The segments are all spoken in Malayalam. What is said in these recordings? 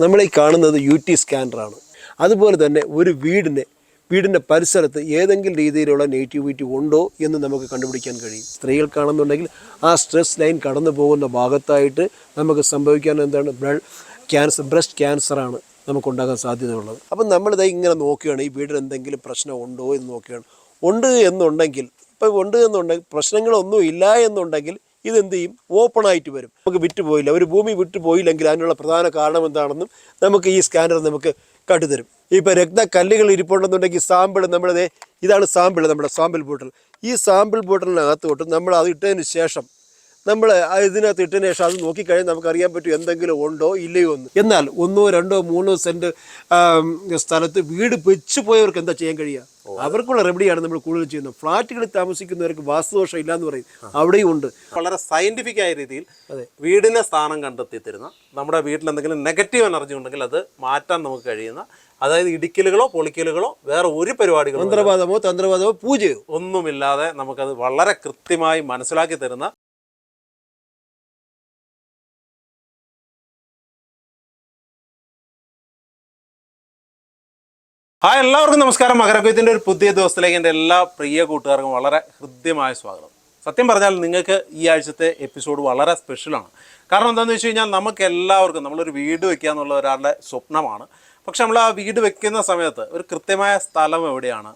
നമ്മൾ ഈ കാണുന്നത് യു ടി സ്കാനറാണ് അതുപോലെ തന്നെ ഒരു വീടിനെ വീടിന്റെ പരിസരത്ത് ഏതെങ്കിലും രീതിയിലുള്ള നെഗറ്റിവിറ്റി ഉണ്ടോ എന്ന് നമുക്ക് കണ്ടുപിടിക്കാൻ കഴിയും. സ്ത്രീകൾക്കാണെന്നുണ്ടെങ്കിൽ ആ സ്ട്രെസ് ലൈൻ കടന്നു പോകുന്ന ഭാഗത്തായിട്ട് നമുക്ക് സംഭവിക്കാൻ എന്താണ്? ബ്ലഡ് ക്യാൻസർ ബ്രസ്റ്റ് ക്യാൻസറാണ് നമുക്കുണ്ടാകാൻ സാധ്യതയുള്ളത്. അപ്പം നമ്മളിത് ഇങ്ങനെ നോക്കുകയാണ് ഈ വീടിന് എന്തെങ്കിലും പ്രശ്നം ഉണ്ടോ എന്ന് നോക്കുകയാണ്. ഉണ്ട് എന്നുണ്ടെങ്കിൽ ഇപ്പം ഉണ്ട് എന്നുണ്ടെങ്കിൽ പ്രശ്നങ്ങളൊന്നും ഇല്ല എന്നുണ്ടെങ്കിൽ ഇതെന്ത് ചെയ്യും? ഓപ്പൺ ആയിട്ട് വരും. നമുക്ക് വിട്ടുപോയില്ല പോയില്ല. ഒരു ഭൂമി വിട്ടുപോയില്ലെങ്കിൽ അതിനുള്ള പ്രധാന കാരണം എന്താണെന്നും നമുക്ക് ഈ സ്കാനർ നമുക്ക് കാട്ടിത്തരും ഇപ്പോൾ രക്തക്കല്ലുകൾ ഇരിപ്പുണ്ടെന്നുണ്ടെങ്കിൽ സാമ്പിൾ നമ്മുടെ ഇതാണ് സാമ്പിൾ നമ്മുടെ സാമ്പിൾ ബോട്ടിൽ ഈ സാമ്പിൾ ബോട്ടിലിനകത്തോട്ട് നമ്മൾ അത് ഇട്ടതിന് ശേഷം നമ്മൾ ഇതിനകത്ത് ഇട്ടതിന് ശേഷം അത് നോക്കിക്കഴിഞ്ഞാൽ നമുക്ക് അറിയാൻ പറ്റും എന്തെങ്കിലും ഉണ്ടോ ഇല്ലയോ എന്ന്. എന്നാൽ ഒന്നോ രണ്ടോ മൂന്നോ സെന്റ് സ്ഥലത്ത് വീട് വെച്ച് പോയവർക്ക് എന്താ ചെയ്യാൻ കഴിയുക? അവർക്കുള്ള റെമഡിയാണ് നമ്മൾ കൂടുതൽ ചെയ്യുന്നത്. ഫ്ലാറ്റുകളിൽ താമസിക്കുന്നവർക്ക് വാസ്തുദോഷം ഇല്ലാന്ന് പറയും. അവിടെയും ഉണ്ട്. വളരെ സയന്റിഫിക് ആയ രീതിയിൽ വീടിനെ സ്ഥാനം കണ്ടെത്തി തരുന്ന നമ്മുടെ വീട്ടിൽ എന്തെങ്കിലും നെഗറ്റീവ് എനർജി ഉണ്ടെങ്കിൽ അത് മാറ്റാൻ നമുക്ക് കഴിയുന്ന അതായത് ഇടിക്കലുകളോ പൊളിക്കലുകളോ വേറെ ഒരു പരിപാടികളോ തന്ത്രവാദമോ തന്ത്രവാദമോ പൂജയോ? ഒന്നുമില്ലാതെ നമുക്കത് വളരെ കൃത്യമായി മനസ്സിലാക്കി തരുന്ന ഹായ് എല്ലാവർക്കും നമസ്കാരം. മകരക്കൊയ്ത്തിന്റെ ഒരു പുതിയ ദിവസത്തിലേക്ക് എന്റെ എല്ലാ പ്രിയ കൂട്ടുകാർക്കും വളരെ ഹൃദ്യമായ സ്വാഗതം. സത്യം പറഞ്ഞാൽ നിങ്ങൾക്ക് ഈ ആഴ്ചത്തെ എപ്പിസോഡ് വളരെ സ്പെഷ്യലാണ് കാരണം എന്താണെന്ന് വെച്ച് കഴിഞ്ഞാൽ നമുക്ക് എല്ലാവർക്കും നമ്മളൊരു വീട് വെക്കുക എന്നുള്ള ഒരാളുടെ സ്വപ്നമാണ്. പക്ഷെ നമ്മൾ ആ വീട് വെക്കുന്ന സമയത്ത് ഒരു കൃത്യമായ സ്ഥലം എവിടെയാണ്?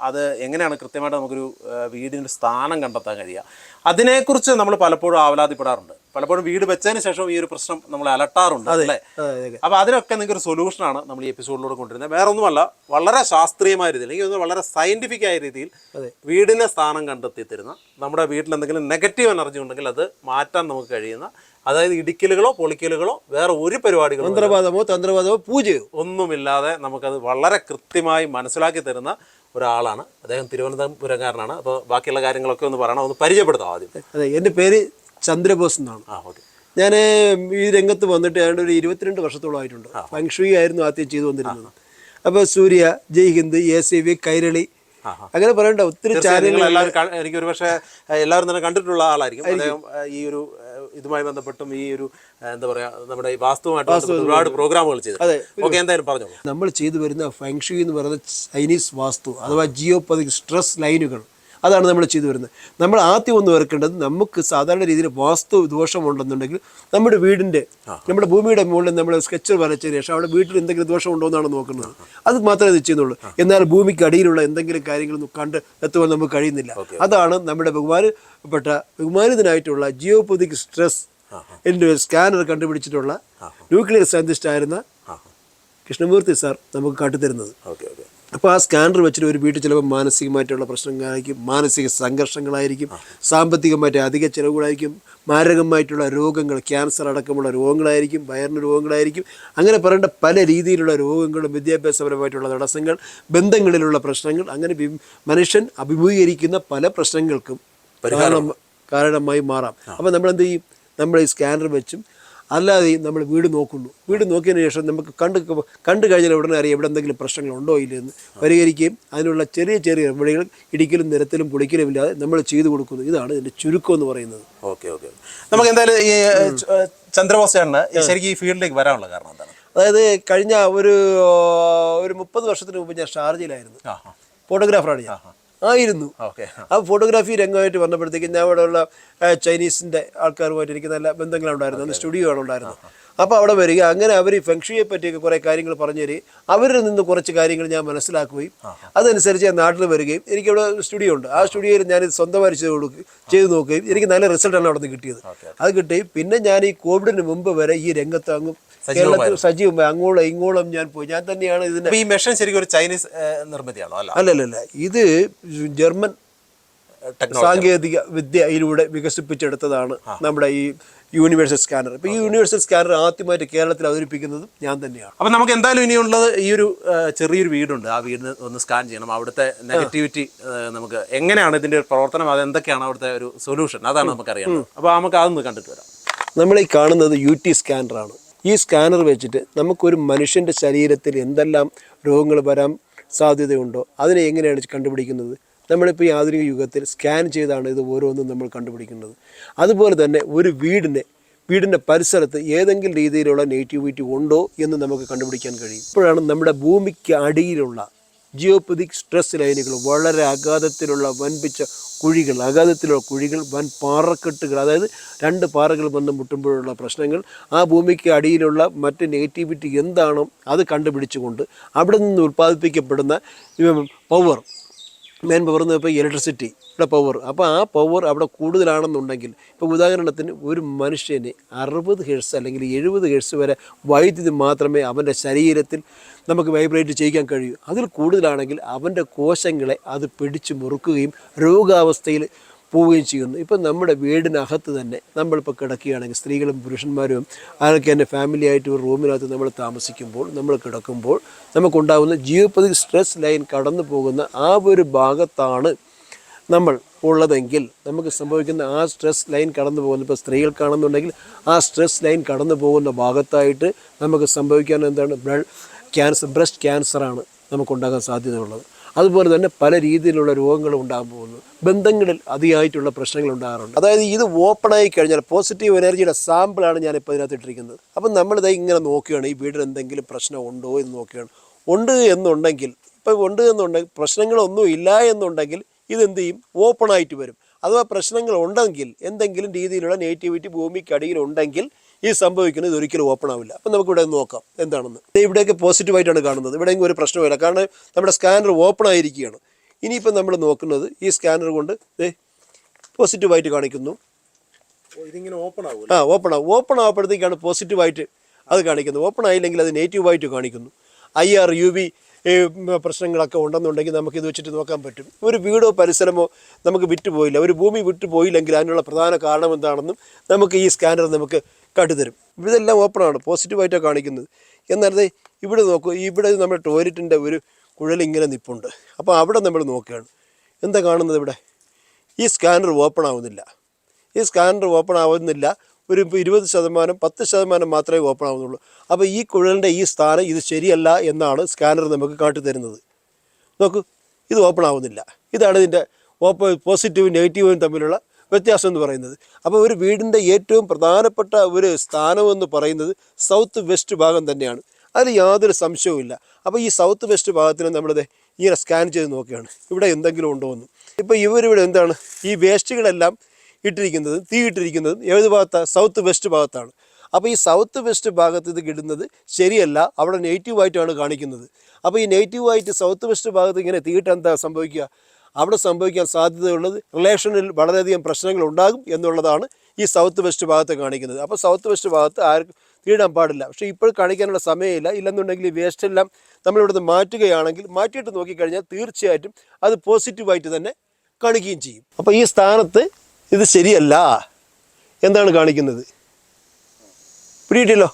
അത് എങ്ങനെയാണ് കൃത്യമായിട്ട് നമുക്കൊരു ആ, വീടിന്റെ സ്ഥാനം കണ്ടെത്താൻ കഴിയുക? അതിനെക്കുറിച്ച് നമ്മൾ പലപ്പോഴും ആവലാതിപ്പെടാറുണ്ട്. പലപ്പോഴും വീട് വെച്ചതിന് ശേഷം ഈ ഒരു പ്രശ്നം നമ്മൾ അലട്ടാറുണ്ട് അല്ലേ? അപ്പൊ അതിനൊക്കെ നിങ്ങൾക്ക് ഒരു സൊല്യൂഷനാണ് നമ്മൾ ഈ എപ്പിസോഡിലൂടെ കൊണ്ടുവരുന്നത്. വേറെ ഒന്നുമല്ല വളരെ ശാസ്ത്രീയമായ രീതിയിൽ അല്ലെങ്കിൽ വളരെ സയന്റിഫിക് ആയ രീതിയിൽ വീടിനെ സ്ഥാനം കണ്ടെത്തി തരുന്ന നമ്മുടെ വീട്ടിൽ എന്തെങ്കിലും നെഗറ്റീവ് എനർജി ഉണ്ടെങ്കിൽ അത് മാറ്റാൻ നമുക്ക് കഴിയുന്ന അതായത് ഇടിക്കലുകളോ പൊളിക്കലുകളോ വേറെ ഒരു പരിപാടികളോ തന്ത്രവാദമോ തന്ത്രവാദമോ പൂജയോ? ഒന്നുമില്ലാതെ നമുക്കത് വളരെ കൃത്യമായി മനസ്സിലാക്കി തരുന്ന ഒരാളാണ്. അദ്ദേഹം തിരുവനന്തപുരംകാരനാണ് അപ്പോൾ ബാക്കിയുള്ള കാര്യങ്ങളൊക്കെ ഒന്ന് പറയണം ഒന്ന് പരിചയപ്പെടുത്താം ആദ്യം. അതെ എന്റെ പേര് ചന്ദ്രബോസ് എന്നാണ്. ആ ഓക്കെ. ഞാൻ ഈ രംഗത്ത് വന്നിട്ട് ഏതാണ്ട് ഒരു ഇരുപത്തിരണ്ട് വർഷത്തോളമായിട്ടുണ്ട് ഫങ്ഷുയി ആയിരുന്നു ആദ്യം ചെയ്തു വന്നിരുന്നത്. അപ്പോൾ Surya Jai Hind A C V Kairali അങ്ങനെ പറയണ്ട ഒത്തിരി ചാനലുകൾ എല്ലാവരും എനിക്ക് ഒരു പക്ഷേ എല്ലാവരും തന്നെ കണ്ടിട്ടുള്ള ആളായിരിക്കും. അദ്ദേഹം ഈ ഒരു ഇതുമായി ബന്ധപ്പെട്ടും ഈ ഒരു എന്താ പറയാ നമ്മുടെ ഈ വാസ്തുവുമായിട്ട് ഒരുപാട് പ്രോഗ്രാമുകൾ ചെയ്തു. ഓക്കെ എന്തായാലും പറഞ്ഞു. നമ്മൾ ചെയ്തു വരുന്ന ഫങ്ഷു എന്ന് പറയുന്ന ചൈനീസ് വാസ്തു അഥവാ ജിയോപതിക് സ്ട്രെസ് ലൈനുകൾ അതാണ് നമ്മൾ ചെയ്തു വരുന്നത്. നമ്മൾ ആദ്യം ഒന്ന് ഓർക്കേണ്ടത് നമുക്ക് സാധാരണ രീതിയിൽ വാസ്തു ദോഷമുണ്ടെന്നുണ്ടെങ്കിൽ നമ്മുടെ വീടിന്റെ നമ്മുടെ ഭൂമിയുടെ മുകളിൽ നമ്മൾ സ്കെച്ച് വരച്ചതിന് ശേഷം അവിടെ വീട്ടിൽ എന്തെങ്കിലും ദോഷമുണ്ടോ എന്നാണ് നോക്കുന്നത് അത് മാത്രമേ ഇത് ചെയ്യുന്നുള്ളൂ. എന്നാൽ ഭൂമിക്ക് അടിയിലുള്ള എന്തെങ്കിലും കാര്യങ്ങളൊന്നും കണ്ട് എത്തുവാൻ നമുക്ക് കഴിയുന്നില്ല. അതാണ് നമ്മുടെ ബഹുമാനപ്പെട്ട ബഹുമാനിതനായിട്ടുള്ള ജിയോപൊതിക് സ്ട്രെസ് എന്റെ ഒരു സ്കാനർ കണ്ടുപിടിച്ചിട്ടുള്ള ന്യൂക്ലിയർ സയന്റിസ്റ്റ് ആയിരുന്ന കൃഷ്ണമൂർത്തി സാർ നമുക്ക് കാട്ടിത്തരുന്നത്. Okay okay. അപ്പോൾ ആ സ്കാനർ വെച്ചിട്ട് ഒരു വീട്ടിൽ ചിലപ്പോൾ മാനസികമായിട്ടുള്ള പ്രശ്നങ്ങളായിരിക്കും മാനസിക സംഘർഷങ്ങളായിരിക്കും സാമ്പത്തികമായിട്ട് അധിക ചിലവുകളായിരിക്കും മാരകമായിട്ടുള്ള രോഗങ്ങൾ ക്യാൻസർ അടക്കമുള്ള രോഗങ്ങളായിരിക്കും വയറിന് രോഗങ്ങളായിരിക്കും അങ്ങനെ പറയേണ്ട പല രീതിയിലുള്ള രോഗങ്ങളും വിദ്യാഭ്യാസപരമായിട്ടുള്ള തടസ്സങ്ങൾ ബന്ധങ്ങളിലുള്ള പ്രശ്നങ്ങൾ അങ്ങനെ മനുഷ്യൻ അഭിമുഖീകരിക്കുന്ന പല പ്രശ്നങ്ങൾക്കും കാരണം കാരണമായി മാറാം. അപ്പോൾ നമ്മൾ എന്ത് ചെയ്യും? നമ്മൾ ഈ സ്കാനർ വെച്ചും അല്ലാതെ നമ്മൾ വീട് നോക്കുന്നു. വീട് നോക്കിയതിന് ശേഷം നമുക്ക് കണ്ട് കണ്ടു കഴിഞ്ഞാൽ ഉടനെ അറിയാം ഇവിടെ എന്തെങ്കിലും പ്രശ്നങ്ങൾ ഉണ്ടോ ഇല്ലെന്ന് പരിഹരിക്കുകയും അതിനുള്ള ചെറിയ ചെറിയ റെമഡികൾ ഇടിക്കലും നിരത്തിലും പൊളിക്കലും ഇല്ലാതെ നമ്മൾ ചെയ്തു കൊടുക്കുന്നു. ഇതാണ് ഇതിന്റെ ചുരുക്കം എന്ന് പറയുന്നത്. Okay okay. നമുക്ക് എന്തായാലും ഈ ചന്ദ്രബോസാണ് ശരിക്കും ഈ ഫീൽഡിലേക്ക് വരാനുള്ള കാരണം എന്താണ്? അതായത് കഴിഞ്ഞ ഒരു ഒരു മുപ്പത് വർഷത്തിന് മുമ്പ് ഞാൻ ഷാർജയിലായിരുന്നു. ഫോട്ടോഗ്രാഫറാണ് ഞാൻ. ആയിരുന്നു. ഓക്കെ ആ. ഫോട്ടോഗ്രാഫി രംഗമായിട്ട് വന്നപ്പോഴത്തേക്കും ഞാൻ അവിടെയുള്ള ചൈനീസിന്റെ ആൾക്കാരുമായിട്ട് എനിക്ക് നല്ല ബന്ധങ്ങളുണ്ടായിരുന്നു. അന്ന് സ്റ്റുഡിയോ ആണ് ഉണ്ടായിരുന്നു അപ്പോൾ അവിടെ വരിക. അങ്ങനെ അവർ ഫെങ്ഷിയെ പറ്റിയൊക്കെ കുറേ കാര്യങ്ങൾ പറഞ്ഞു തരികയും അവരിൽ നിന്ന് കുറച്ച് കാര്യങ്ങൾ ഞാൻ മനസ്സിലാക്കുകയും അതനുസരിച്ച് ഞാൻ നാട്ടിൽ വരികയും എനിക്കവിടെ സ്റ്റുഡിയോ ഉണ്ട്. ആ സ്റ്റുഡിയോയിൽ ഞാൻ ഇത് സ്വന്തമായി ചെയ്ത് കൊടുക്കുകയും ചെയ്ത് നോക്കുകയും എനിക്ക് നല്ല റിസൾട്ടാണ് അവിടെ നിന്ന് കിട്ടിയത്. അത് കിട്ടി. പിന്നെ ഞാൻ ഈ കോവിഡിന് മുമ്പ് വരെ ഈ രംഗത്ത് അങ്ങ് കേരളത്തിൽ സജീവമായി അങ്ങോളം ഇങ്ങോളം ഞാൻ പോയി. ഞാൻ തന്നെയാണ് ഇതിന്റെ ഈ മെഷീൻ ശരിക്കും ഒരു ചൈനീസ് നിർമ്മിതിയാണോ? അല്ല. അല്ലല്ല ഇത് ജർമ്മൻ സാങ്കേതിക വിദ്യയിലൂടെ വികസിപ്പിച്ചെടുത്തതാണ് നമ്മുടെ ഈ യൂണിവേഴ്സൽ സ്കാനർ. ഇപ്പൊ ഈ യൂണിവേഴ്സൽ സ്കാനർ ആദ്യമായിട്ട് കേരളത്തിൽ അവതരിപ്പിക്കുന്നത് ഞാൻ തന്നെയാണ്. അപ്പൊ നമുക്ക് എന്തായാലും ഇനിയുള്ളത് ഈ ഒരു ചെറിയൊരു വീടുണ്ട്. ആ വീടിന് ഒന്ന് സ്കാൻ ചെയ്യണം. അവിടുത്തെ നെഗറ്റിവിറ്റി നമുക്ക് എങ്ങനെയാണ് ഇതിന്റെ ഒരു പ്രവർത്തനം? അത് എന്തൊക്കെയാണ് അവിടുത്തെ ഒരു സൊല്യൂഷൻ അതാണ് നമുക്ക് അറിയാം അപ്പൊ നമുക്ക് അതൊന്ന് കണ്ടിട്ട് വരാം. നമ്മൾ ഈ കാണുന്നത് യു ടി സ്കാനറാണ് ഈ സ്കാനർ വെച്ചിട്ട് നമുക്കൊരു മനുഷ്യന്റെ ശരീരത്തിൽ എന്തെല്ലാം രോഗങ്ങൾ വരാൻ സാധ്യതയുണ്ടോ അതിനെ എങ്ങനെയാണ് കണ്ടുപിടിക്കുന്നത്? നമ്മളിപ്പോൾ ഈ ആധുനിക യുഗത്തിൽ സ്കാൻ ചെയ്താണ് ഇത് ഓരോന്നും നമ്മൾ കണ്ടുപിടിക്കുന്നത്. അതുപോലെ തന്നെ ഒരു വീടിനെ വീടിന്റെ പരിസരത്ത് ഏതെങ്കിലും രീതിയിലുള്ള നെഗറ്റിവിറ്റി ഉണ്ടോ എന്ന് നമുക്ക് കണ്ടുപിടിക്കാൻ കഴിയും. ഇപ്പോഴാണ് നമ്മുടെ ഭൂമിക്ക് അടിയിലുള്ള ജിയോപതിക് സ്ട്രെസ് ലൈനുകൾ വളരെ അഗാധത്തിലുള്ള വൻപിച്ച കുഴികൾ അഗാധത്തിലുള്ള കുഴികൾ വൻ പാറക്കെട്ടുകൾ അതായത് രണ്ട് പാറകൾ വന്ന് മുട്ടുമ്പോഴുള്ള പ്രശ്നങ്ങൾ ആ ഭൂമിക്ക് അടിയിലുള്ള മറ്റ് നെഗറ്റിവിറ്റി എന്താണോ അത് കണ്ടുപിടിച്ചുകൊണ്ട് അവിടെ നിന്ന് ഉൽപ്പാദിപ്പിക്കപ്പെടുന്ന പവർ മെയിൻ പവർ എന്ന് ഇപ്പോൾ ഇലക്ട്രിസിറ്റി ഇവിടെ പവർ അപ്പോൾ ആ പവർ അവിടെ കൂടുതലാണെന്നുണ്ടെങ്കിൽ ഇപ്പോൾ ഉദാഹരണത്തിന് ഒരു മനുഷ്യന് അറുപത് ഹെഴ്സ് അല്ലെങ്കിൽ എഴുപത് ഹെഴ്സ് വരെ വൈദ്യുതി മാത്രമേ അവന്റെ ശരീരത്തിൽ നമുക്ക് വൈബ്രേറ്റ് ചെയ്യിക്കാൻ കഴിയൂ. അതിൽ കൂടുതലാണെങ്കിൽ അവന്റെ കോശങ്ങളെ അത് പിടിച്ചു മുറുക്കുകയും രോഗാവസ്ഥയിൽ പോവുകയും ചെയ്യുന്നു. ഇപ്പം നമ്മുടെ വീടിനകത്ത് തന്നെ നമ്മളിപ്പോൾ കിടക്കുകയാണെങ്കിൽ സ്ത്രീകളും പുരുഷന്മാരും അതൊക്കെ തന്നെ ഫാമിലി ആയിട്ട് ഒരു റൂമിനകത്ത് നമ്മൾ താമസിക്കുമ്പോൾ നമ്മൾ കിടക്കുമ്പോൾ നമുക്കുണ്ടാകുന്ന ജിയോപതിക് സ്ട്രെസ് ലൈൻ കടന്നു പോകുന്ന ആ ഒരു ഭാഗത്താണ് നമ്മൾ ഉള്ളതെങ്കിൽ നമുക്ക് സംഭവിക്കുന്ന ആ സ്ട്രെസ് ലൈൻ കടന്നു പോകുന്ന ഇപ്പോൾ സ്ത്രീകൾക്കാണെന്നുണ്ടെങ്കിൽ ആ സ്ട്രെസ് ലൈൻ കടന്നു പോകുന്ന ഭാഗത്തായിട്ട് നമുക്ക് സംഭവിക്കാൻ എന്താണ് ബ്ലഡ് ക്യാൻസർ ബ്രസ്റ്റ് ക്യാൻസറാണ് നമുക്കുണ്ടാകാൻ സാധ്യതയുള്ളത്. അതുപോലെ തന്നെ പല രീതിയിലുള്ള രോഗങ്ങളും ഉണ്ടാകാൻ പോകുന്നു. ബന്ധങ്ങളിൽ അതിയായിട്ടുള്ള പ്രശ്നങ്ങൾ ഉണ്ടാകാറുണ്ട്. അതായത് ഇത് ഓപ്പൺ ആയി കഴിഞ്ഞാൽ പോസിറ്റീവ് എനർജിയുടെ സാമ്പിളാണ് ഞാനിപ്പോൾ ഇതിനകത്ത് ഇട്ടിരിക്കുന്നത്. അപ്പം നമ്മളിത് ഇങ്ങനെ നോക്കുകയാണ് ഈ വീടിന് എന്തെങ്കിലും പ്രശ്നം ഉണ്ടോ എന്ന് നോക്കുകയാണ്. ഉണ്ട് എന്നുണ്ടെങ്കിൽ ഇപ്പം ഉണ്ട് എന്നുണ്ടെങ്കിൽ പ്രശ്നങ്ങളൊന്നും ഇല്ല എന്നുണ്ടെങ്കിൽ ഇതെന്ത് ചെയ്യും? ഓപ്പൺ ആയിട്ട് വരും. അഥവാ പ്രശ്നങ്ങൾ ഉണ്ടെങ്കിൽ എന്തെങ്കിലും രീതിയിലുള്ള നെഗറ്റിവിറ്റി ഭൂമിക്കടിയിൽ ഉണ്ടെങ്കിൽ ഈ സംഭവിക്കുന്നത് ഇതൊരിക്കലും ഓപ്പൺ ആവില്ല. അപ്പം നമുക്ക് ഇവിടെ നോക്കാം എന്താണെന്ന്. ഇവിടെയൊക്കെ പോസിറ്റീവായിട്ടാണ് കാണുന്നത്. ഇവിടെയെങ്കിലും ഒരു പ്രശ്നമില്ല കാരണം നമ്മുടെ സ്കാനർ ഓപ്പൺ ആയിരിക്കുകയാണ്. ഇനിയിപ്പം നമ്മൾ നോക്കുന്നത് ഈ സ്കാനർ കൊണ്ട് പോസിറ്റീവായിട്ട് കാണിക്കുന്നു. ഇതിങ്ങനെ ഓപ്പൺ ആവും ആ ഓപ്പൺ ആവും. ഓപ്പൺ ആവുമ്പോഴത്തേക്കാണ് പോസിറ്റീവായിട്ട് അത് കാണിക്കുന്നത്. ഓപ്പൺ ആയില്ലെങ്കിൽ അത് നെഗറ്റീവായിട്ട് കാണിക്കുന്നു. ഐ ആർ യു വി പ്രശ്നങ്ങളൊക്കെ ഉണ്ടെന്നുണ്ടെങ്കിൽ നമുക്ക് ഇത് വെച്ചിട്ട് നോക്കാൻ പറ്റും. ഒരു വീടോ പരിസരമോ നമുക്ക് വിട്ടുപോയില്ല. ഒരു ഭൂമി വിട്ടുപോയില്ലെങ്കിൽ അതിനുള്ള പ്രധാന കാരണം എന്താണെന്നും നമുക്ക് ഈ സ്കാനർ നമുക്ക് കാട്ടിത്തരും ഇതെല്ലാം ഓപ്പണാണ് പോസിറ്റീവായിട്ടാണ് കാണിക്കുന്നത്. എന്നാലേ ഇവിടെ നോക്കൂ ഇവിടെ നമ്മുടെ ടോയ്ലറ്റിന്റെ ഒരു കുഴലിങ്ങനെ നിപ്പുണ്ട്. അപ്പോൾ അവിടെ നമ്മൾ നോക്കുകയാണ്. എന്താ കാണുന്നത് ഇവിടെ? ഈ സ്കാനർ ഓപ്പൺ ആവുന്നില്ല. ഈ സ്കാനർ ഓപ്പൺ ആവുന്നില്ല. ഒരു ഇരുപത് ശതമാനം പത്ത് ശതമാനം മാത്രമേ ഓപ്പൺ ആവുന്നുള്ളൂ. അപ്പോൾ ഈ കുഴലിന്റെ ഈ സ്ഥാനം ഇത് ശരിയല്ല എന്നാണ് സ്കാനർ നമുക്ക് കാട്ടിത്തരുന്നത് നോക്കൂ ഇത് ഓപ്പൺ ആവുന്നില്ല. ഇതാണ് ഇതിന്റെ ഓപ്പ പോസിറ്റീവും നെഗറ്റീവും തമ്മിലുള്ള വ്യത്യാസം എന്ന് പറയുന്നത്. അപ്പോൾ ഒരു വീടിന്റെ ഏറ്റവും പ്രധാനപ്പെട്ട ഒരു സ്ഥാനമെന്ന് പറയുന്നത് സൗത്ത് വെസ്റ്റ് ഭാഗം തന്നെയാണ്. അതിൽ യാതൊരു സംശയവുമില്ല അപ്പോൾ ഈ സൗത്ത് വെസ്റ്റ് ഭാഗത്തിന് നമ്മളിത് ഇങ്ങനെ സ്കാൻ ചെയ്ത് നോക്കുകയാണ്. ഇവിടെ എന്തെങ്കിലും ഉണ്ടോ എന്ന്. ഇപ്പോൾ ഇവരിവിടെ എന്താണ്? ഈ വേസ്റ്റുകളെല്ലാം ഇട്ടിരിക്കുന്നത് തീ ഇട്ടിരിക്കുന്നത് ഏത് ഭാഗത്താണ് സൗത്ത് വെസ്റ്റ് ഭാഗത്താണ്. അപ്പോൾ ഈ സൗത്ത് വെസ്റ്റ് ഭാഗത്ത് ഇത് കിടുന്നത് ശരിയല്ല. അവിടെ നെഗറ്റീവായിട്ടാണ് കാണിക്കുന്നത്. അപ്പോൾ ഈ നെഗറ്റീവായിട്ട് സൗത്ത് വെസ്റ്റ് ഭാഗത്ത് ഇങ്ങനെ തീയിട്ട് എന്താ സംഭവിക്കുക? അവിടെ സംഭവിക്കാൻ സാധ്യതയുള്ളത് റിലേഷനിൽ വളരെയധികം പ്രശ്നങ്ങൾ ഉണ്ടാകും എന്നുള്ളതാണ് ഈ സൗത്ത് വെസ്റ്റ് ഭാഗത്ത് കാണിക്കുന്നത്. അപ്പോൾ സൗത്ത് വെസ്റ്റ് ഭാഗത്ത് ആർക്കും തീടാൻ പാടില്ല. പക്ഷേ ഇപ്പോൾ കാണിക്കാനുള്ള സമയമില്ല. ഇല്ലെന്നുണ്ടെങ്കിൽ ഈ വേസ്റ്റെല്ലാം നമ്മളിവിടുന്ന് മാറ്റുകയാണെങ്കിൽ മാറ്റിയിട്ട് നോക്കിക്കഴിഞ്ഞാൽ തീർച്ചയായിട്ടും അത് പോസിറ്റീവായിട്ട് തന്നെ കാണിക്കുകയും ചെയ്യും. അപ്പോൾ ഈ സ്ഥാനത്ത് ഇത് ശരിയല്ല. എന്താണ് കാണിക്കുന്നത്? പിടിയിട്ടില്ലോ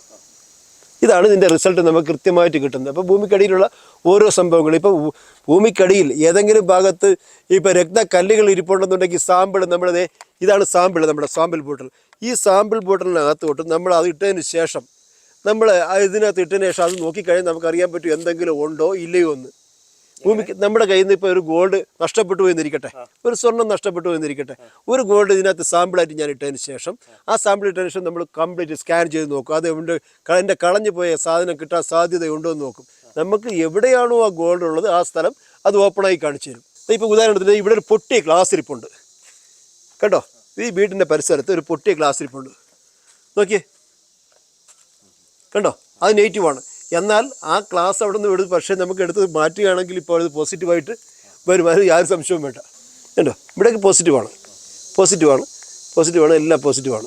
ഇതാണ് ഇതിന്റെ റിസൾട്ട് നമുക്ക് കൃത്യമായിട്ട് കിട്ടുന്നത്. അപ്പോൾ ഭൂമിക്കടിയിലുള്ള ഓരോ സംഭവങ്ങളും ഇപ്പോൾ ഭൂമിക്കടിയിൽ ഏതെങ്കിലും ഭാഗത്ത് ഇപ്പോൾ രക്തക്കല്ലുകൾ ഇരിപ്പുണ്ടെന്നുണ്ടെങ്കിൽ സാമ്പിൾ നമ്മുടെ ഇതാണ് സാമ്പിൾ നമ്മുടെ സാമ്പിൾ ബോട്ടിൽ. ഈ സാമ്പിൾ ബോട്ടിലിനകത്ത് തൊട്ട് നമ്മൾ അത് ഇട്ടതിന് ശേഷം നമ്മൾ ഇതിനകത്ത് ഇട്ടതിന് ശേഷം അത് നോക്കിക്കഴിഞ്ഞാൽ നമുക്കറിയാൻ പറ്റും എന്തെങ്കിലും ഉണ്ടോ ഇല്ലയോ എന്ന്. ഭൂമിക്ക് നമ്മുടെ കയ്യിൽ നിന്ന് ഇപ്പോൾ ഒരു ഗോൾഡ് നഷ്ടപ്പെട്ടു എന്നിരിക്കട്ടെ ഒരു സ്വർണം നഷ്ടപ്പെട്ടു എന്നിരിക്കട്ടെ ഒരു ഗോൾഡ് ഇതിനകത്ത് സാമ്പിളായിട്ട് ഞാൻ ഇട്ടതിന് ശേഷം ആ. സാമ്പിൾ ഇട്ടതിന് ശേഷം നമ്മൾ കംപ്ലീറ്റ് സ്കാൻ ചെയ്ത് നോക്കും. അത് ഉണ്ട് എന്റെ കളഞ്ഞു പോയ സാധനം കിട്ടാൻ സാധ്യതയുണ്ടോ എന്ന് നോക്കും. നമുക്ക് എവിടെയാണോ ആ ഗോൾഡ് ഉള്ളത് ആ സ്ഥലം അത് ഓപ്പണായി കാണിച്ചു തരും. ഇപ്പോൾ ഉദാഹരണത്തിന് ഇവിടെ ഒരു പൊട്ടിയ ഗ്ലാസ് ഇരിപ്പുണ്ട്. കണ്ടോ? ഈ വീടിന്റെ പരിസരത്ത് ഒരു പൊട്ടിയ ഗ്ലാസ് ഇരിപ്പുണ്ട്. നോക്കിയേ. കണ്ടോ? അത് നെഗറ്റീവാണ് എന്നാൽ ആ ക്ലാസ് അവിടെ നിന്ന് എടുത്ത് പക്ഷേ നമുക്ക് എടുത്ത് മാറ്റുകയാണെങ്കിൽ ഇപ്പോൾ അത് പോസിറ്റീവായിട്ട് വരും. അതിന് യാതൊരു സംശയവും വേണ്ട. കണ്ടോ? ഇവിടേക്ക് പോസിറ്റീവാണ്. പോസിറ്റീവാണ്. പോസിറ്റീവാണ്. എല്ലാം പോസിറ്റീവാണ്.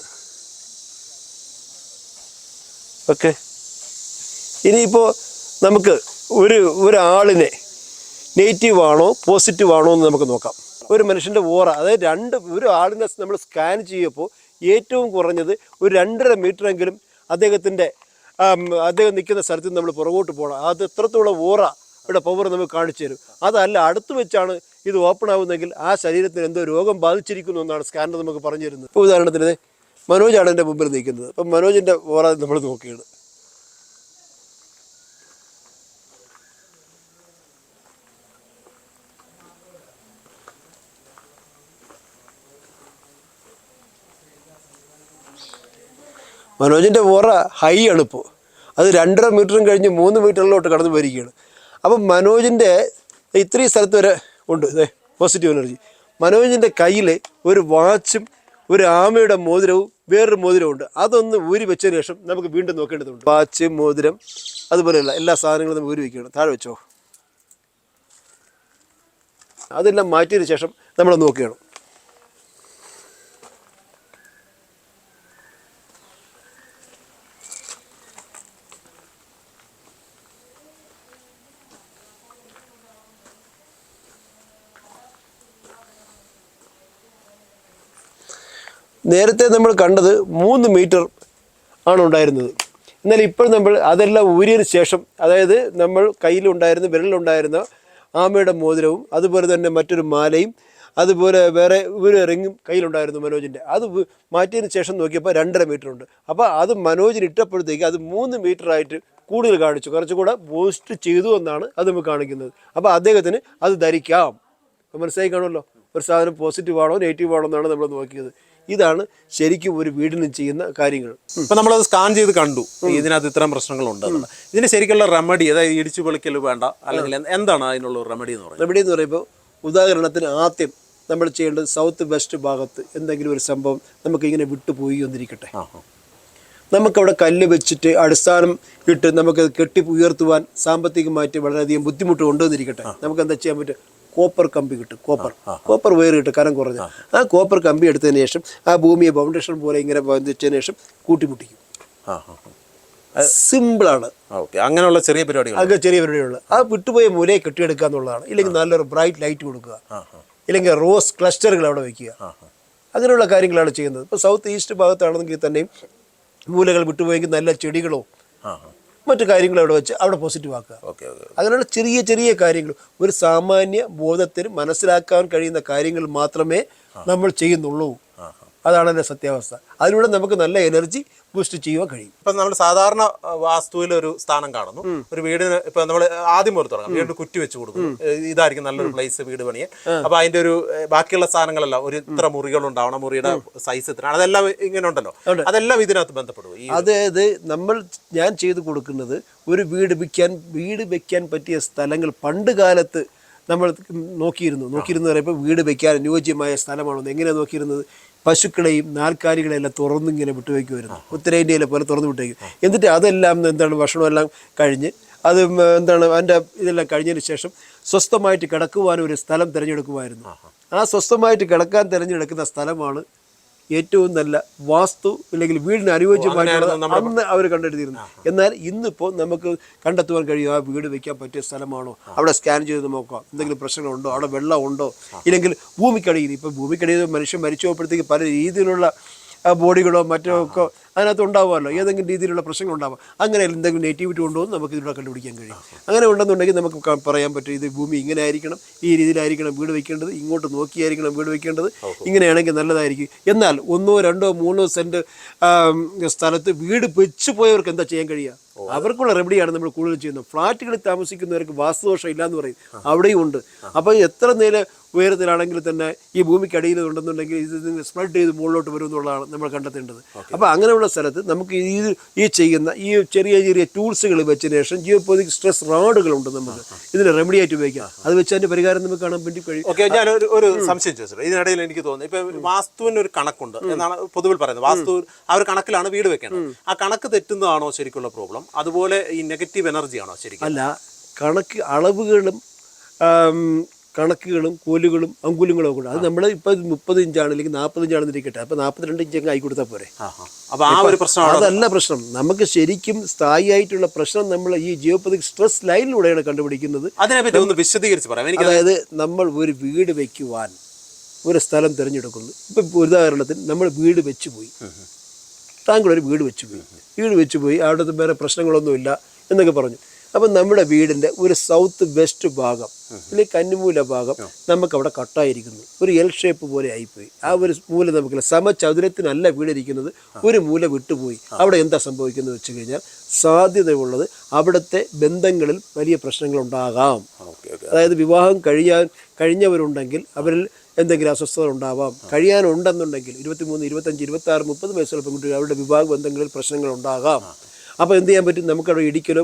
ഓക്കെ. ഇനിയിപ്പോൾ നമുക്ക് ഒരു ഒരാളിനെ നെഗറ്റീവ് ആണോ പോസിറ്റീവ് ആണോ എന്ന് നമുക്ക് നോക്കാം. ഒരു മനുഷ്യന്റെ ഓറ അതായത് രണ്ട് ഒരു ആളിനെ നമ്മൾ സ്കാൻ ചെയ്യുമ്പോൾ ഏറ്റവും കുറഞ്ഞത് ഒരു രണ്ടര മീറ്ററെങ്കിലും അദ്ദേഹത്തിന്റെ അദ്ദേഹം നിൽക്കുന്ന സ്ഥലത്ത് നമ്മൾ പുറകോട്ട് പോകണം. അത് എത്രത്തോളം ഓറ ഇവിടെ പവർ നമുക്ക് കാണിച്ചു തരും. അതല്ല അടുത്ത് വെച്ചാണ് ഇത് ഓപ്പൺ ആവുന്നെങ്കിൽ ആ ശരീരത്തിന് എന്തോ രോഗം ബാധിച്ചിരിക്കുന്നു എന്നാണ് സ്കാനർ നമുക്ക് പറഞ്ഞു തരുന്നത്. ഇപ്പോൾ ഉദാഹരണത്തിന് മനോജാണ് എന്റെ മുമ്പിൽ നിൽക്കുന്നത്. അപ്പം മനോജിന്റെ ഓറ നമ്മൾ നോക്കുകയാണ് മനോജിന്റെ ഓറ ഹൈ ഇപ്പോൾ അത് രണ്ടര മീറ്ററും കഴിഞ്ഞ് മൂന്ന് മീറ്ററിലോട്ട് കടന്നു പോയിരിക്കുകയാണ്. അപ്പം മനോജിന്റെ ഇത്രയും സ്ഥലത്ത് വരെ ഉണ്ട് ഇതേ പോസിറ്റീവ് എനർജി മനോജിന്റെ കയ്യിൽ ഒരു വാച്ചും ഒരു ആമയുടെ മോതിരവും വേറൊരു മോതിരവും ഉണ്ട്. അതൊന്ന് ഊരി വെച്ചതിന് ശേഷം നമുക്ക് വീണ്ടും നോക്കേണ്ടതുണ്ട്. വാച്ച് മോതിരം അതുപോലെയുള്ള എല്ലാ സാധനങ്ങളും നമുക്ക് ഊരി വെക്കുകയാണ്. താഴെ വെച്ചോ. അതെല്ലാം മാറ്റിയതിന് ശേഷം നമ്മൾ നോക്കുകയാണ്. നേരത്തെ നമ്മൾ കണ്ടത് മൂന്ന് മീറ്റർ ആണ് ഉണ്ടായിരുന്നത്. എന്നാൽ ഇപ്പോൾ നമ്മൾ അതെല്ലാം ഊരിയതിന് ശേഷം അതായത് നമ്മൾ കയ്യിലുണ്ടായിരുന്ന വിരലിലുണ്ടായിരുന്ന ആമയുടെ മോതിരവും അതുപോലെ തന്നെ മറ്റൊരു മാലയും അതുപോലെ വേറെ ഒരു റിങ്ങും കയ്യിലുണ്ടായിരുന്നു മനോജിന്റെ അത് മാറ്റിയതിന് ശേഷം നോക്കിയപ്പോൾ രണ്ടര മീറ്റർ ഉണ്ട്. അപ്പോൾ അത് മനോജിന് ഇട്ടപ്പോഴത്തേക്ക് അത് മൂന്ന് മീറ്ററായിട്ട് കൂടുതൽ കാണിച്ചു. കുറച്ചുകൂടെ ബൂസ്റ്റ് ചെയ്തു എന്നാണ് അത് നമുക്ക് കാണിക്കുന്നത്. അപ്പോൾ അദ്ദേഹത്തിന് അത് ധരിക്കാം. മനസ്സിലായി കാണുമല്ലോ? ഒരു സാധനം പോസിറ്റീവ് ആണോ നെഗറ്റീവ് ആണോ എന്നാണ് നമ്മൾ നോക്കിയത്. ഇതാണ് ശരിക്കും ഒരു വീടിന് ചെയ്യുന്ന കാര്യങ്ങൾ. ഇപ്പൊ നമ്മളത് സ്കാൻ ചെയ്ത് കണ്ടു. ഇതിനകത്ത് ഇത്തരം പ്രശ്നങ്ങളുണ്ട്. ഇതിന് ശരിക്കുള്ള റെമഡി അതായത് ഇടിച്ചു പൊളിക്കൽ വേണ്ട അല്ലെങ്കിൽ എന്താണ് അതിനുള്ള റെമഡി എന്ന് പറയുന്നത്? റെമഡി എന്ന് പറയുമ്പോൾ ഉദാഹരണത്തിന് ആദ്യം നമ്മൾ ചെയ്യേണ്ടത് സൗത്ത് വെസ്റ്റ് ഭാഗത്ത് എന്തെങ്കിലും ഒരു സംഭവം നമുക്ക് ഇങ്ങനെ വിട്ടുപോയി വന്നിരിക്കട്ടെ. നമുക്കവിടെ കല്ല് വെച്ചിട്ട് അടിസ്ഥാനം ഇട്ട് നമുക്ക് കെട്ടി ഉയർത്തുവാൻ സാമ്പത്തികമായിട്ട് വളരെയധികം ബുദ്ധിമുട്ട് കൊണ്ടുവന്നിരിക്കട്ടെ. നമുക്ക് എന്താ ചെയ്യാൻ പറ്റും കോപ്പർ കമ്പി കിട്ടും കോപ്പർ. കോപ്പർ വയർ കിട്ടും കനം കുറഞ്ഞ. ആ. കോപ്പർ കമ്പി എടുത്തതിന് ശേഷം ആ ഭൂമിയെ ഫൗണ്ടേഷൻ പോലെ ഇങ്ങനെ വെച്ചതിന് ശേഷം കൂട്ടിമുട്ടിക്കും. സിമ്പിളാണ് അങ്ങനെയുള്ള ചെറിയ പരിപാടികൾ. അങ്ങനെ ചെറിയ പരിപാടികളുള്ള. ആ വിട്ടുപോയ മൂലയെ കെട്ടിയെടുക്കുക എന്നുള്ളതാണ്. ഇല്ലെങ്കിൽ നല്ലൊരു ബ്രൈറ്റ് ലൈറ്റ് കൊടുക്കുക. ഇല്ലെങ്കിൽ റോസ് ക്ലസ്റ്ററുകൾ അവിടെ വെക്കുക. അങ്ങനെയുള്ള കാര്യങ്ങളാണ് ചെയ്യുന്നത്. ഇപ്പോൾ സൗത്ത് ഈസ്റ്റ് ഭാഗത്താണെങ്കിൽ തന്നെയും മൂലകൾ വിട്ടുപോയെങ്കിൽ നല്ല ചെടികളോ മറ്റു കാര്യങ്ങൾ അവിടെ വെച്ച് അവിടെ പോസിറ്റീവ് ആക്കുക. ഓക്കെ ഓക്കെ അങ്ങനെയുള്ള ചെറിയ ചെറിയ കാര്യങ്ങൾ. ഒരു സാമാന്യ ബോധത്തിന് മനസ്സിലാക്കാൻ കഴിയുന്ന കാര്യങ്ങൾ മാത്രമേ നമ്മൾ ചെയ്യുന്നുള്ളൂ. അതാണ് എന്റെ സത്യാവസ്ഥ. അതിലൂടെ നമുക്ക് നല്ല എനർജി ബൂസ്റ്റ് ചെയ്യുവാൻ കഴിയും. ഇപ്പൊ നമ്മൾ സാധാരണ വാസ്തുവിൽ ഒരു സ്ഥാനം കാണുന്നു. ഒരു വീടിന് ഇപ്പൊ നമ്മൾ ആദ്യം മുതൽ തുടങ്ങാം. വീടിന് കുറ്റി വെച്ച് കൊടുക്കും ഇതായിരിക്കും നല്ലൊരു പ്ലേസ് വീട് പണിയാൻ. അപ്പൊ അതിന്റെ ഒരു ബാക്കിയുള്ള സാധനങ്ങളെല്ലാം. ഒരു ഇത്ര മുറികൾ ഉണ്ടാവണം. മുറിയുടെ സൈസ് ഇത്ര. അതെല്ലാം ഇങ്ങനെ ഉണ്ടല്ലോ. അതെല്ലാം ഇതിനകത്ത് ബന്ധപ്പെടും അതായത് നമ്മൾ ഞാൻ ചെയ്തു കൊടുക്കുന്നത് ഒരു വീട് വിൽക്കാൻ വീട് വെക്കാൻ പറ്റിയ സ്ഥലങ്ങൾ പണ്ട് കാലത്ത് നമ്മൾ നോക്കിയിരുന്നു. നോക്കിയിരുന്നു പറയുമ്പോൾ വീട് വെക്കാൻ അനുയോജ്യമായ സ്ഥലമാണോ എങ്ങനെയാണ് നോക്കിയിരുന്നത്? പശുക്കളെയും നാൽക്കാലികളെല്ലാം തുറന്നിങ്ങനെ വിട്ടുവയ്ക്കുമായിരുന്നു ഉത്തരേന്ത്യയിലെ പോലെ തുറന്നു വിട്ടേക്കും. എന്നിട്ട് അതെല്ലാം എന്താണ് ഭക്ഷണമെല്ലാം കഴിഞ്ഞ് അത് എന്താണ് അതിന്റെ ഇതെല്ലാം കഴിഞ്ഞതിന് ശേഷം സ്വസ്ഥമായിട്ട് കിടക്കുവാനും ഒരു സ്ഥലം തിരഞ്ഞെടുക്കുമായിരുന്നു ആ സ്വസ്ഥമായിട്ട് കിടക്കാൻ തിരഞ്ഞെടുക്കുന്ന സ്ഥലമാണ് ഏറ്റവും നല്ല വാസ്തു അല്ലെങ്കിൽ വീടിന് അനുയോജ്യമായിട്ടുള്ള അന്ന് അവർ കണ്ടെടുത്തിരുന്നു എന്നാൽ ഇന്നിപ്പോൾ നമുക്ക് കണ്ടെത്തുവാൻ കഴിയും ആ വീട് വെക്കാൻ പറ്റിയ സ്ഥലമാണോ? അവിടെ സ്കാൻ ചെയ്ത് നോക്കാം. എന്തെങ്കിലും പ്രശ്നങ്ങളുണ്ടോ? അവിടെ വെള്ളമുണ്ടോ? ഇല്ലെങ്കിൽ ഭൂമിക്കടിയിൽ ഇപ്പോൾ ഭൂമിക്കടിയിൽ മനുഷ്യൻ മരിച്ചു പോകുമ്പോഴത്തേക്ക് പല രീതിയിലുള്ള ബോഡികളോ മറ്റോ ഒക്കെ അതിനകത്ത് ഉണ്ടാവുമല്ലോ ഏതെങ്കിലും രീതിയിലുള്ള പ്രശ്നങ്ങൾ ഉണ്ടാവാം അങ്ങനെ എന്തെങ്കിലും നെഗറ്റിവിറ്റി ഉണ്ടോ എന്ന് നമുക്ക് ഇതിലൂടെ കണ്ടുപിടിക്കാൻ കഴിയും. അങ്ങനെ ഉണ്ടെന്നുണ്ടെങ്കിൽ നമുക്ക് പറയാൻ പറ്റും ഇത് ഭൂമി ഇങ്ങനെ ആയിരിക്കണം ഈ രീതിയിലായിരിക്കണം വീട് വെക്കേണ്ടത് ഇങ്ങോട്ട് നോക്കിയായിരിക്കണം വീട് വെക്കേണ്ടത് ഇങ്ങനെയാണെങ്കിൽ നല്ലതായിരിക്കും. എന്നാൽ ഒന്നോ രണ്ടോ മൂന്നോ സെന്റ് സ്ഥലത്ത് വീട് വെച്ച് പോയവർക്ക് എന്താ ചെയ്യാൻ കഴിയുക? അവർക്കുള്ള റെമഡിയാണ് നമ്മൾ കൂടുതൽ ചെയ്യുന്നത്. ഫ്ലാറ്റുകളിൽ താമസിക്കുന്നവർക്ക് വാസ്തുദോഷം ഇല്ലാന്ന് പറയും അവിടെയും ഉണ്ട്. അപ്പോൾ എത്ര നേരം ഉയരത്തിലാണെങ്കിൽ തന്നെ ഈ ഭൂമിക്കടിയിൽ ഉണ്ടെന്നുണ്ടെങ്കിൽ ഇത് സ്പ്രെഡ് ചെയ്ത് മുകളിലോട്ട് വരും എന്നുള്ളതാണ് നമ്മൾ കണ്ടെത്തേണ്ടത്. അപ്പോൾ അങ്ങനെയുള്ള സ്ഥലത്ത് നമുക്ക് ഈ ഈ ചെയ്യുന്ന ഈ ചെറിയ ചെറിയ ടൂൾസുകൾ വെച്ചതിന് ശേഷം ജിയോപോതിക് സ്ട്രെസ് റാഡുകളുണ്ട് നമുക്ക്. ഇതിന് റെമഡി ആയിട്ട് ഉപയോഗിക്കാം. അത് വെച്ച് അതിന്റെ പരിഹാരം നമുക്ക് കാണാൻ വേണ്ടി കഴിയും. ഓക്കെ ഞാൻ ഒരു ഒരു സംശയം ചോദിച്ചു ഇതിനിടയിൽ എനിക്ക് തോന്നുന്നു. ഇപ്പൊ വാസ്തുവിന് ഒരു കണക്കുണ്ട് എന്നാണ് പൊതുവിൽ പറയുന്നത്. വാസ്തു ആ ഒരു കണക്കിലാണ് വീട് വെക്കേണ്ടത്. ആ കണക്ക് തെറ്റുന്നതാണോ ശരിക്കുള്ള പ്രോബ്ലം? അതുപോലെ ഈ നെഗറ്റീവ് എനർജി ആണോ ശരിക്കും? അല്ല കണക്ക് അളവുകളും കണക്കുകളും കോലുകളും അങ്കുലങ്ങളും ഉണ്ട്. അത് നമ്മൾ ഇപ്പോൾ മുപ്പത് ഇഞ്ചാണ് അല്ലെങ്കിൽ നാൽപ്പത് ഇഞ്ചാണെന്ന് ഇരിക്കട്ടെ അപ്പോൾ നാൽപ്പത്തിരണ്ട് ഇഞ്ച് ആയി കൊടുത്താൽ പോരെ. അപ്പോൾ ആ. ഒരു പ്രശ്നമാണ്? അതല്ല പ്രശ്നം. നമുക്ക് ശരിക്കും സ്ഥായിയായിട്ടുള്ള പ്രശ്നം നമ്മൾ ഈ ജിയോപതിക് സ്ട്രെസ് ലൈനിലൂടെയാണ് കണ്ടുപിടിക്കുന്നത്. അതിനെപ്പറ്റി ഒന്ന് വിശദീകരിച്ച് പറയാം. അതായത് നമ്മൾ ഒരു വീട് വയ്ക്കുവാൻ ഒരു സ്ഥലം തിരഞ്ഞെടുക്കുന്നു. ഇപ്പം ഉദാഹരണത്തിന് നമ്മൾ വീട് വെച്ചു പോയി താങ്കൾ ഒരു വീട് വെച്ചു പോയി വീട് വെച്ച് പോയി അവിടുത്തെ വേറെ പ്രശ്നങ്ങളൊന്നുമില്ല എന്നൊക്കെ പറഞ്ഞു. അപ്പം നമ്മുടെ വീടിന്റെ ഒരു സൗത്ത് വെസ്റ്റ് ഭാഗം അല്ലെങ്കിൽ കന്നിമൂല ഭാഗം നമുക്ക് അവിടെ കട്ടായിരിക്കുന്നു. ഒരു എൽ ഷേപ്പ് പോലെ ആയിപ്പോയി. ആ ഒരു മൂല നമുക്കില്ല. സമചതുരത്തിനല്ല വീടിരിക്കുന്നത്. ഒരു മൂല വിട്ടുപോയി. അവിടെ എന്താ സംഭവിക്കുന്നത് വെച്ച് കഴിഞ്ഞാൽ സാധ്യതയുള്ളത് അവിടുത്തെ ബന്ധങ്ങളിൽ വലിയ പ്രശ്നങ്ങൾ ഉണ്ടാകാം ഓക്കെ ഓക്കെ. അതായത് വിവാഹം കഴിയാൻ കഴിഞ്ഞവരുണ്ടെങ്കിൽ അവരിൽ എന്തെങ്കിലും അസ്വസ്ഥത ഉണ്ടാവാം. കഴിയാനുണ്ടെന്നുണ്ടെങ്കിൽ ഇരുപത്തിമൂന്ന് ഇരുപത്തഞ്ച് ഇരുപത്താറ് മുപ്പത് വയസ്സുള്ള പെൺകുട്ടികൾ അവരുടെ വിവാഹ ബന്ധങ്ങളിൽ പ്രശ്നങ്ങൾ ഉണ്ടാകാം അപ്പോൾ എന്ത് ചെയ്യാൻ പറ്റും? നമുക്കവിടെ ഇടിക്കലോ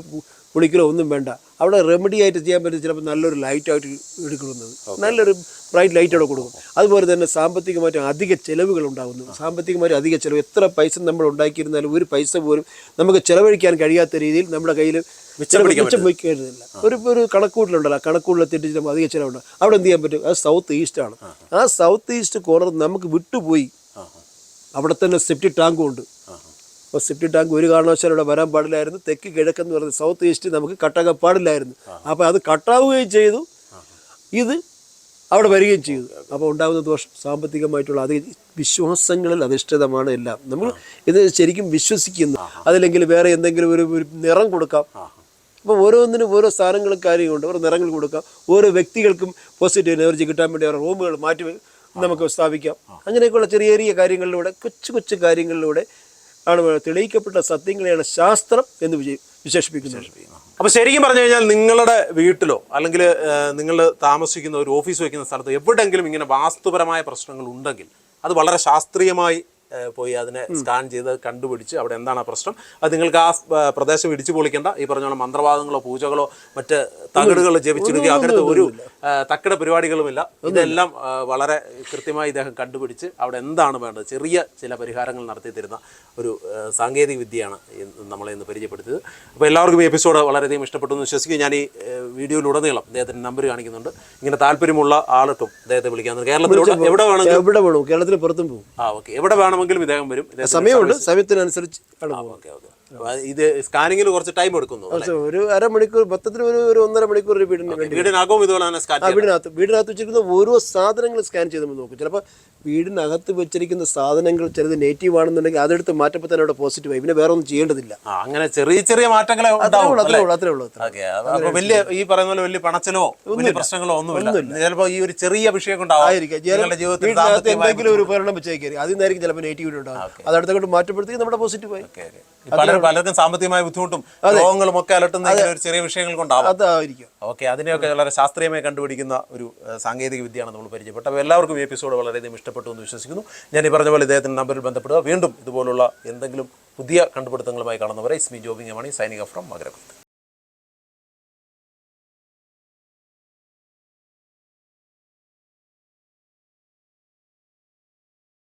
പുളിക്കലോ ഒന്നും വേണ്ട. അവിടെ റെമഡി ആയിട്ട് ചെയ്യാൻ പറ്റും ചിലപ്പോൾ നല്ലൊരു ലൈറ്റായിട്ട് എടുക്കുന്നത് നല്ലൊരു ബ്രൈറ്റ് ലൈറ്റ് അവിടെ കൊടുക്കും. അതുപോലെ തന്നെ സാമ്പത്തികമായിട്ട് അധിക ചിലവുകൾ ഉണ്ടാകുന്നു. സാമ്പത്തികമായിട്ട് അധിക ചിലവ്. എത്ര പൈസ നമ്മൾ ഉണ്ടാക്കിയിരുന്നാലും ഒരു പൈസ പോലും നമുക്ക് ചിലവഴിക്കാൻ കഴിയാത്ത രീതിയിൽ നമ്മുടെ കയ്യിൽ മിച്ചം വയ്ക്കരുതില്ല ഒരു ഒരു കണക്കൂട്ടിലുണ്ടല്ലോ. കണക്കൂട്ടിലെത്തിയിട്ട് ചിലപ്പോൾ അധിക ചിലവുണ്ട്. അവിടെ എന്ത് ചെയ്യാൻ പറ്റും? അത് സൗത്ത് ഈസ്റ്റ് ആണ്. ആ സൗത്ത് ഈസ്റ്റ് കോർണർ നമുക്ക് വിട്ടുപോയി. അവിടെ തന്നെ സെപ്റ്റി ടാങ്കും ഉണ്ട്. അപ്പോൾ സെപ്റ്റി ടാങ്ക് ഒരു കാരണവശാലും ഇവിടെ വരാൻ പാടില്ലായിരുന്നു. തെക്ക് കിഴക്കെന്ന് പറയുന്നത് സൗത്ത് ഈസ്റ്റ് നമുക്ക് കട്ടാക്കാൻ പാടില്ലായിരുന്നു. അപ്പോൾ അത് കട്ടാവുകയും ചെയ്തു. ഇത് അവിടെ വരികയും ചെയ്തു. അപ്പോൾ ഉണ്ടാകുന്ന ദോഷം സാമ്പത്തികമായിട്ടുള്ള അത് വിശ്വാസങ്ങളിൽ അധിഷ്ഠിതമാണ് എല്ലാം. നമ്മൾ ഇത് ശരിക്കും വിശ്വസിക്കുന്നു. അതില്ലെങ്കിൽ വേറെ എന്തെങ്കിലും ഒരു നിറം കൊടുക്കാം. അപ്പോൾ ഓരോന്നിനും ഓരോ സ്ഥാനങ്ങളും കാര്യങ്ങളുണ്ട് ഓരോ നിറങ്ങൾ കൊടുക്കാം. ഓരോ വ്യക്തികൾക്കും പോസിറ്റീവ് എനർജി കിട്ടാൻ വേണ്ടി അവരുടെ റൂമുകൾ മാറ്റി നമുക്ക് സ്ഥാപിക്കാം. അങ്ങനെയൊക്കെയുള്ള ചെറിയ ചെറിയ കാര്യങ്ങളിലൂടെ കൊച്ചു കൊച്ചു കാര്യങ്ങളിലൂടെ ആണ് തെളിയിക്കപ്പെട്ട സത്യങ്ങളെയാണ് ശാസ്ത്രം എന്ന് വിശേഷിപ്പിക്കുന്നത്. അപ്പോൾ ശരിക്കും പറഞ്ഞു കഴിഞ്ഞാൽ നിങ്ങളുടെ വീട്ടിലോ അല്ലെങ്കിൽ നിങ്ങൾ താമസിക്കുന്ന ഒരു ഓഫീസ് വയ്ക്കുന്ന സ്ഥലത്തോ എവിടെയെങ്കിലും ഇങ്ങനെ വാസ്തുപരമായ പ്രശ്നങ്ങൾ ഉണ്ടെങ്കിൽ അത് വളരെ ശാസ്ത്രീയമായി പോയി അതിനെ സ്കാൻ ചെയ്ത് കണ്ടുപിടിച്ച് അവിടെ എന്താണ് പ്രശ്നം? അത് നിങ്ങൾക്ക് ആ പ്രദേശം ഇടിച്ചു പൊളിക്കേണ്ട. ഈ പറഞ്ഞ മന്ത്രവാദങ്ങളോ പൂജകളോ മറ്റ് തകിടുകൾ ജപിച്ചിടുകയോ അങ്ങനത്തെ ഒരു തക്കിട പരിപാടികളുമില്ല. ഇതെല്ലാം വളരെ കൃത്യമായി ഇദ്ദേഹം കണ്ടുപിടിച്ച് അവിടെ എന്താണ് വേണ്ടത്? ചെറിയ ചില പരിഹാരങ്ങൾ നടത്തി തരുന്ന ഒരു സാങ്കേതിക വിദ്യയാണ് നമ്മളെ ഇന്ന് പരിചയപ്പെടുത്തിയത്. അപ്പോൾ എല്ലാവർക്കും ഈ എപ്പിസോഡ് വളരെയധികം ഇഷ്ടപ്പെട്ടു എന്ന് വിശ്വസിക്കും ഞാൻ ഈ വീഡിയോയിലുടനീളം അദ്ദേഹത്തിന്റെ നമ്പർ കാണിക്കുന്നുണ്ട്. ഇങ്ങനെ താല്പര്യമുള്ള ആൾക്കും അദ്ദേഹത്തെ വിളിക്കാൻ കേരളത്തിലൂടെ എവിടെ വേണം എവിടെ വേണം? കേരളത്തിന് പുറത്തും പോകും. ആ ഓക്കെ. എവിടെ വേണമെങ്കിലും ഇദ്ദേഹം വരും. സമയമുണ്ട്. സമയത്തിനനുസരിച്ച് ഓക്കെ ഓക്കെ. ഇത് സ്കാനിങ്ങിൽ കുറച്ച് ടൈം എടുക്കുന്നു ഒരു അരമണിക്കൂർ മൊത്തത്തിൽ ഒരു ഒരു ഒന്നര മണിക്കൂർ ഒരു വീടിന് വീടിനകവും ഇതുപോലെ വീടിനകത്ത് വീടിനകത്ത് വെച്ചിരിക്കുന്ന ഓരോ സാധനങ്ങൾ സ്കാൻ ചെയ്ത് നമ്മൾ നോക്കും. ചിലപ്പോൾ വീടിനകത്ത് വെച്ചിരിക്കുന്ന സാധനങ്ങൾ ചിലത് നേറ്റീവ് ആണെന്നുണ്ടെങ്കിൽ അതെടുത്ത് മാറ്റപ്പോൾ തന്നെ അവിടെ പോസിറ്റീവ് ആയി. പിന്നെ വേറെ ഒന്നും ചെയ്യേണ്ടതില്ല അങ്ങനെ ചെറിയ ചെറിയ മാറ്റങ്ങളെ വലിയ ഈ പറയുന്ന പോലെ വലിയ പണച്ചലോ വലിയ പ്രശ്നങ്ങളോ ഒന്നുമില്ല. ചിലപ്പോൾ ഈ ഒരു ചെറിയ വിഷയം ജീവിതത്തിൽ എന്തെങ്കിലും ഒരു ഉപകരണം വെച്ചേക്കായിരിക്കും അതിൽ നിന്നായിരിക്കും ചിലപ്പോൾ നെഗറ്റീവ് ഉണ്ടാകും അതടുത്തോട്ട് മാറ്റപ്പെടുത്തി നമ്മുടെ പോസിറ്റീവ് ആയി. പലരും പലർക്കും സാമ്പത്തികമായ ബുദ്ധിമുട്ടും രോഗങ്ങളും ഒക്കെ അലട്ടുന്ന ഒരു ചെറിയ വിഷയങ്ങൾ കൊണ്ടാവും അതായിരിക്കും. ഓക്കെ അതിനെയൊക്കെ വളരെ ശാസ്ത്രീയമായി കണ്ടുപിടിക്കുന്ന ഒരു സാങ്കേതിക വിദ്യയാണ് നമ്മൾ പരിചയപ്പെട്ടത്. എല്ലാവർക്കും ഈ എപ്പിസോഡ് വളരെയധികം ഇഷ്ടപ്പെട്ടു. എന്ന് വിശ്വസിക്കുന്നു. ഞാൻ ഈ പറഞ്ഞ പോലെ ഇദ്ദേഹത്തിന്റെ നമ്പറിൽ ബന്ധപ്പെടുക. വീണ്ടും ഇതുപോലുള്ള എന്തെങ്കിലും പുതിയ കണ്ടുപിടുത്തങ്ങളുമായി കാണുന്നവരെ ഇസ്മി ജോബിംഗ് മണി സൈനിക ഫ്രം മകരകുത്ത്.